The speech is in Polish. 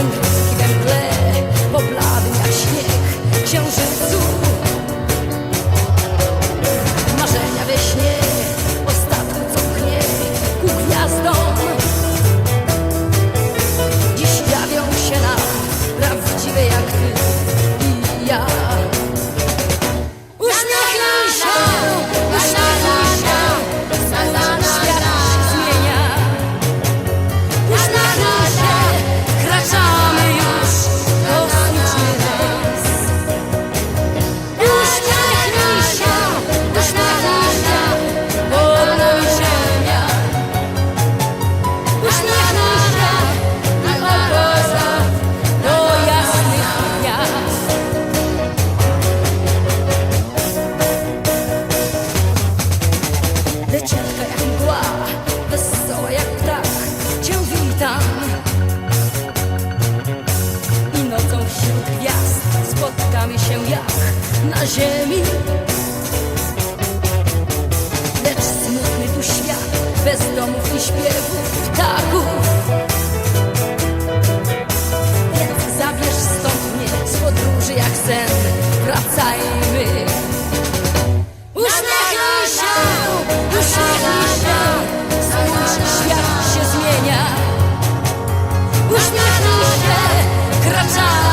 been Leciutka jak mgła, wesoła jak ptak Cię witam. I nocą wśród gwiazd Spotkamy się jak na ziemi. Lecz smutny tu świat Bez domów i śpiewów ptaków. uśmiech ludzie.